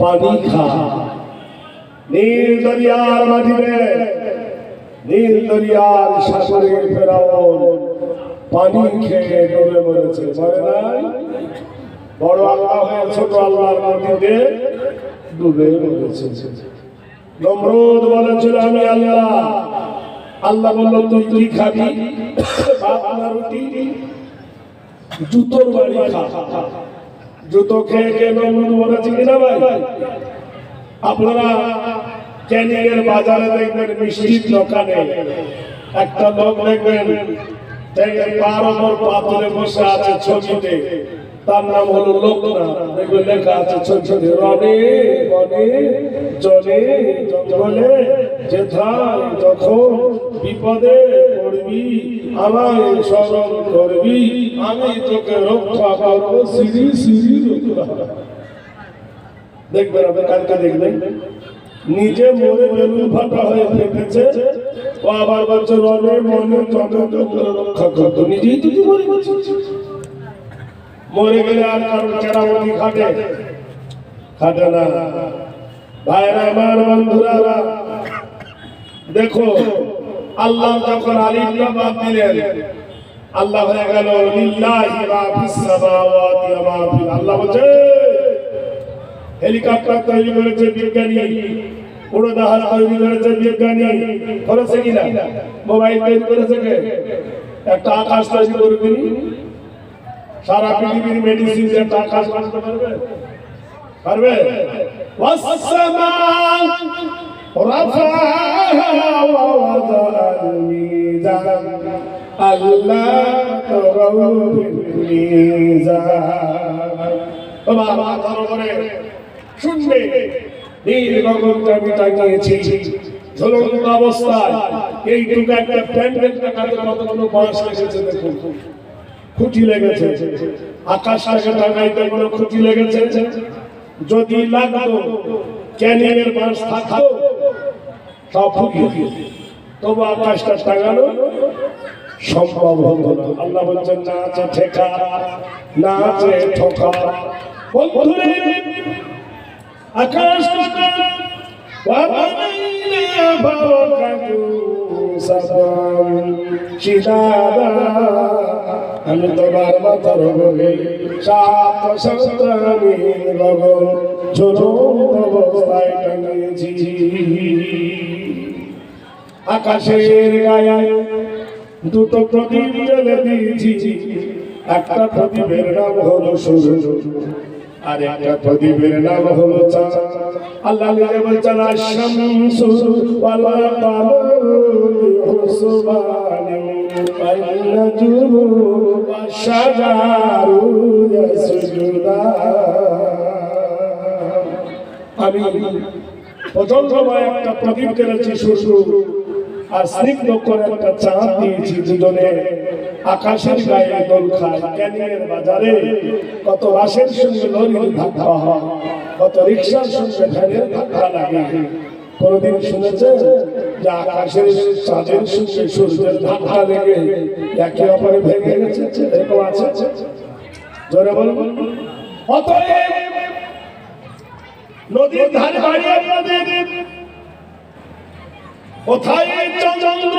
পানি খা নীল দরিয়ার মাটিতে, নীল দরিয়ার সাগরে ফেরাউন পানি খেয়ে ডুবে মরেছে। মরে নাই? বড় আল্লাহ হয়ে, ছোট আল্লাহর মাটিতে ডুবে মরেছে। নমরুদ বলেছিল আমি আল্লাহ। আল্লাহ বলল, তুই তুই খাবি? রুটি, জুতোর বাড়ি খা। জুতো খেয়ে খেয়ে নমরুদ বলেছে কিনা ভাই? আপনারা ক্যানিংয়ের বাজারে দেখবেন মিষ্টির দোকানে একটা লোক দেখবেন পাথরে বসে আছে ছবিতে। তার নাম হলো দেখবেন লেখা আছে রনে যখন বিপদে পড়বি আমি তোকে দেখবেন আপনি কালকে দেখবেন নিজে মরে বেলুন ফাটা হয়ে ফেটেছে। ও আবার বলছে, রনে, মনে জঙ্গলে রক্ষা করতো নিজেই তো মরে মরে গেলে আর কারও কেরামতি খাটে। খাটে না। ভাইরা আমার বন্ধুরা, দেখো, আল্লাহ যখন আলিমটা বাদ দিলেন, আল্লাহ হয়ে গেল আল্লাহ বলছে, হেলিকপ্টার তৈরি করেছে বিজ্ঞানী উড়োজাহাজ তৈরি করেছে বিজ্ঞানী। করেছে কিনা? মোবাইল তৈরি করেছে একটা আকাশ তৈরি করবে সারা পৃথিবীর মেডিসিন দিয়ে টাকা বাঁচতে পারবে? পারবে? শুনবে। নীল গগনকে আমি তাকিয়েছি। ঝোলন্ত অবস্থায়। এইটুকু একটা প্যান্ডেল টাকাতে কতগুলো বাঁশ এসেছে দেখুন। খুঁটি লেগেছে। আকাশটাকে টাঙাইতে কোনো খুঁটি লেগেছে। যদি লাগতো ক্যানিং এর বাঁশ থাকতো সব ফুটিয়ে তবু আকাশটা টাঙানো সম্ভব হতো আল্লাহ বলছেন না আছে ঠেকা। না আছে ঠোকা আকাশ আমি তোমার মাথার ভোগে সাত সন্তানি আকাশের গায়ে দুটো প্রদীপ জ্বলে দিয়েছি। একটা প্রদীপের নাম হলো সূর্য। আর একটা প্রদীপের নাম হলো আল্লাহ নিজে বলছেন আমি প্রচন্ডময় একটা প্রদীপ জেলেছি সূর্য আর স্নিগ্ধ করে একটা চাঁদ দিয়েছি দুজনে। আকাশের গায়ে দোল খায়, ক্যানিংয়ের বাজারে কত বাসের সঙ্গে লরির ধাক্কা হয়, কত রিক্সার সঙ্গে ভ্যানের ধাক্কা লাগে। কোনদিন শুনেছে যে আকাশের চাঁদের সঙ্গে সূর্যের ধাক্কা লেগে একে অপরে ভেঙে গেছে? এরকম আছে? জোরে বলুন। অতএব নদীর ধারে বাড়ি আপনাদের কোথায় চন্দ্র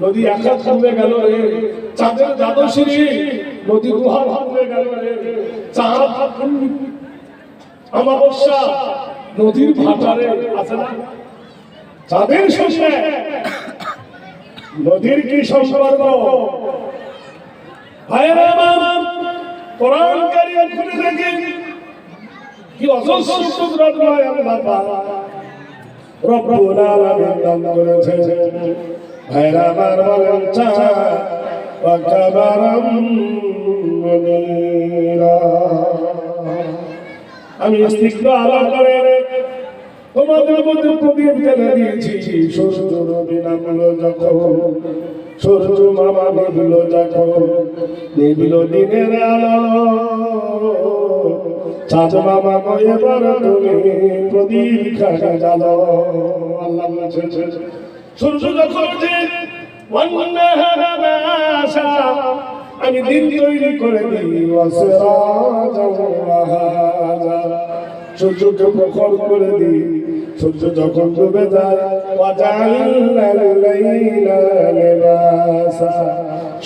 নদী একা থামবে গেল রে। চাঁদের দ্বাদশী নদী গুহা ভাঙবে গেল রে। চাঁদ অমাবস্যা নদীর ভাটারে আছে না? চাঁদের শেষে নদীর কি সম্পর্ক? কোরআন কারিয়ে খুলে দেখেন কি অজস্র কুদরত নয় আল্লাহ রব্বুল আলামিন দান করেছেন ভাইরা আমার বলেন চা ওয়া কাবারাম মুনিরা। আমি স্নিগ্ধ আলো করে তোমাদের মধ্যে প্রদীপ জ্বালা দিয়েছি। সূর্য রবি নামলো যখন সূর্য মামা নিবিল যখন, নিবিল দিনের আলো। চাঁদ মামা গো এবার তুমি প্রদীপ খানে জ্বালো আল্লাহ সূর্য যখন ওঠে আমি দিন তৈরি করে দিই সূর্যকে প্রখর করে দিই, সূর্য যখন ডুবে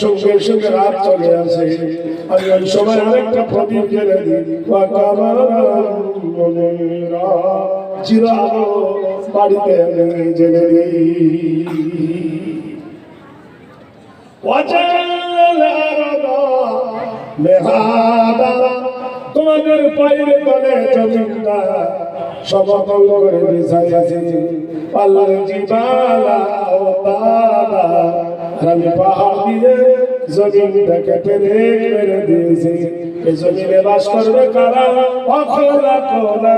সঙ্গে সঙ্গে রাত চলে আসে, আমি ওই সময় আরেকটা প্রদীপ জেলে দিই চির বাড়িতে মেহাদা তোমাদের পায়ের তলে জমিনটা সমতল করে বিছাইয়াছি পাল্লার জিবালা ও আর আমি পাহাড় দিয়ে জমিনটাকে পেরে মেরে দিয়েছি। জমিনে বাস করবে কারা? অখলা কোনা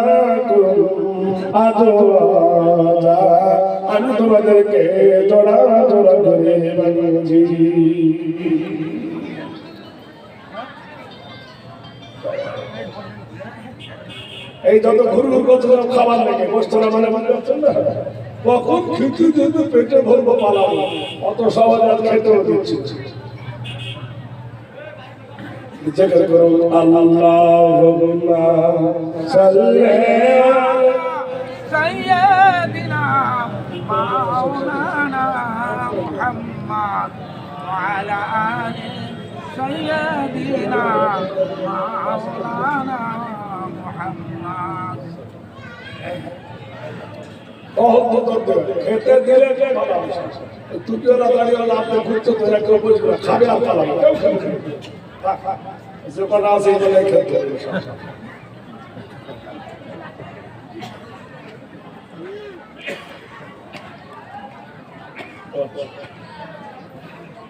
আমি তোমাদেরকে জোড়া জোড়া করে বানিয়েছি। এই যত ঘুরু ঘুর করছে খাবার লেগে বসছে না মানে মনে হচ্ছে না? কখন যেতে পেটে ভরবো পালাবো। অত সহজ আর খেতেও দিচ্ছি জিজ্ঞেস করুন আল্লাহুম্মা সাল্লি আলা سيدنا مولانا محمد وعلى آل سيدنا مولانا محمد বহুত দর্দ খেতে দিলে কে ভালো তুই ওরা দাঁড়িয়ে লাভ না করছো তোরা কেউ বুঝবে না, খাবে আর না।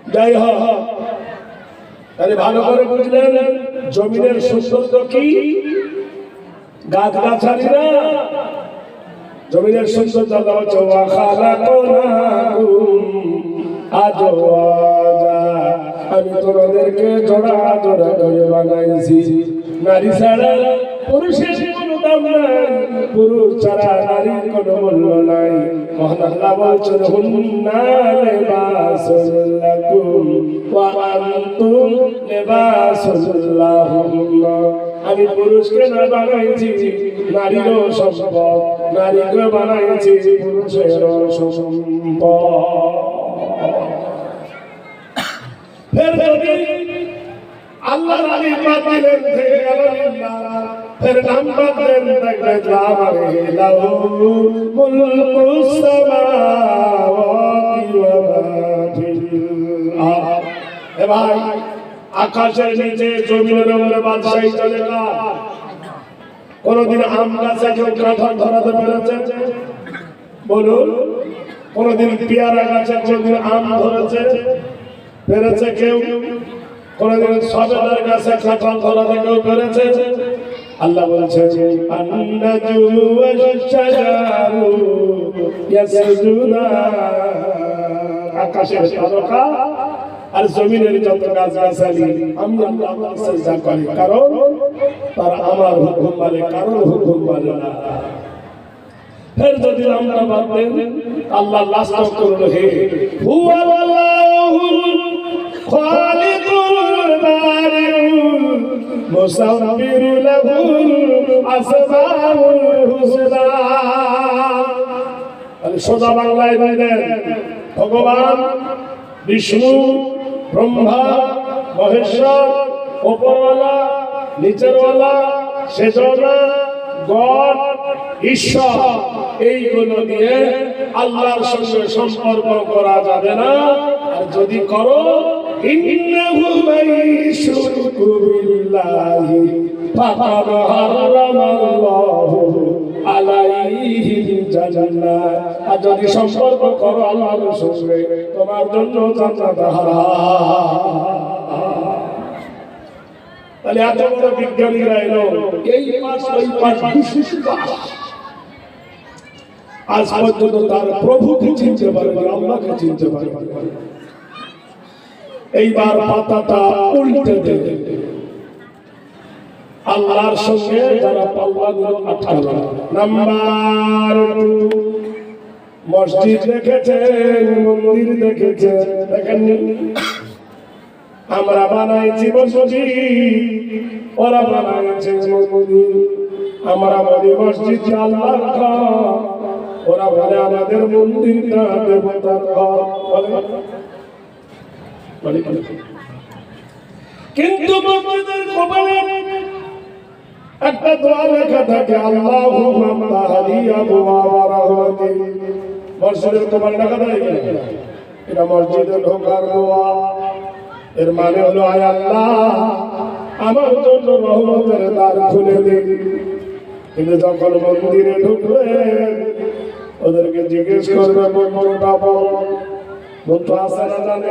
যাই হোক ভালো করে বুঝলেন জমিনের সৌন্দর্য কি গাছ গাছালিরা জমিনের সৌন্দর্য আল্লাহ তোমাদেরকে জোড়া জোড়া করে বানাইছি। নারী ছাড়া পুরুষের নারীর আমি পুরুষকে না বানাইছি, নারীরও সম্পদ নারীকে বানাইছি, পুরুষেরও সম্পদ। আল্লাহ। আকাশের নিচে জমিনের উপরে বাদশাহী চলে না কোনদিন আম গাছে কেউ কাঁঠাল ধরাতে পেরেছে? বলুন, কোনদিন পেয়ারা গাছে কোনদিন আম ধরেছে? পেরেছে কেউ? কোনদিন সবেদার গাছে কাঁঠাল ধরাতে কেউ পেরেছে আল্লাহ বলছে আকাশের আর জমিনের আমি আমার করি মানে মানে ফের যদি আমরা বাদলেন আল্লাহ লাস্ট হে হুয়াল্লাহুল সোজা বাংলায় বললেন ভগবান, বিষ্ণু, ব্রহ্মা, মহেশ্বর ওপরওয়ালা নিচেরওয়ালা সেজনা গড, ঈশ্বর, এইগুলো নিয়ে আল্লাহর সঙ্গে সম্পর্ক করা যাবে না। আর যদি করো আর যদি সম্পর্ক করো আল্লাহর সঙ্গে, তোমার জন্য তাহলে এত বড় বিজ্ঞানীরা এলো, এই আজ পর্যন্ত তার প্রভুকে চিনতে পারেনি, আল্লাহকে চিনতে পারেনি। এইবার পাতাটা উল্টে দেবে আল্লাহর সঙ্গে যারা পাল্লাগুলো আটকালো নাম্বার মসজিদ দেখেছেন, মন্দির দেখেছেন, দেখেননি? আমরা বানাইছি মসজিদ, ওরা বানাইছে মন্দির। আমরা বলি, মসজিদ আল্লাহর ঘর। ওরা বলে, আমাদের মন্দিরটা দেবতার ঘর। কিন্তু মসজিদের একটা দোয়া লেখা থাকে আল্লাহুম্মা তাহলি মসজিদের কপালে লেখা থাকে এটা মসজিদে ঢোকার দোয়া। এর মানে হলো, আয় আল্লাহ, আমার জন্য রহমতের দ্বার খুলে দিন কিন্তু যখন মন্দিরে ঢুকবে ওদেরকে জিজ্ঞেস করবে মন্ত্রটা বল মন্ত্র আছে না জানে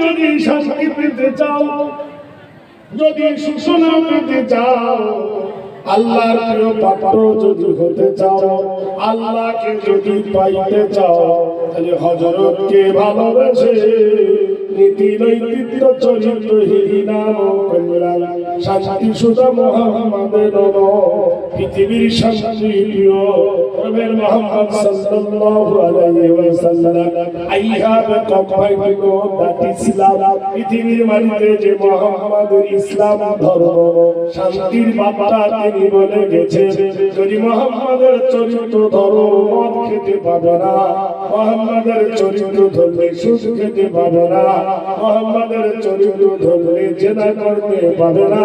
যদি শান্তি পেতে চাও যদি সূচনা পেতে চাও, আল্লাহর প্রিয় পাত্র যদি হতে চাও, আল্লাহকে যদি পাইতে চাও, তাহলে হজরতকে ভালোবেসে নীতি নৈতিত্ব চরিত্রহীন কল্যাণ শান্তি সুধা মোহাম্মদের পৃথিবীর শান্তি প্রিয়। প্রভের মোহাম্মদ সাল্লাল্লাহু আলাইহি ওয়াসাল্লাম I have combined that Islam পৃথিবীর মাটিতে যে মোহাম্মদের ইসলাম ধর্ম, শান্তির বার্তা তিনি বলে গেছেন, যদি মোহাম্মদের চরিত্র ধরো মদ খেতে পাবে না, মোহাম্মদের চরিত্র ধরলে সুদ খেতে পাবে না, মোহাম্মদের চরিত্র ধরলে জেনা করতে পাবে না,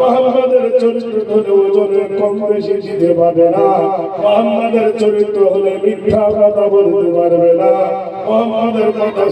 মোহাম্মদের চরিত্র ধরলে ওজনে কম বেশি দিতে পারবে না মোহাম্মদের চরিত্র হলে মিথ্যা কথা বলতে পারবে না। মোহাম্মদের কথা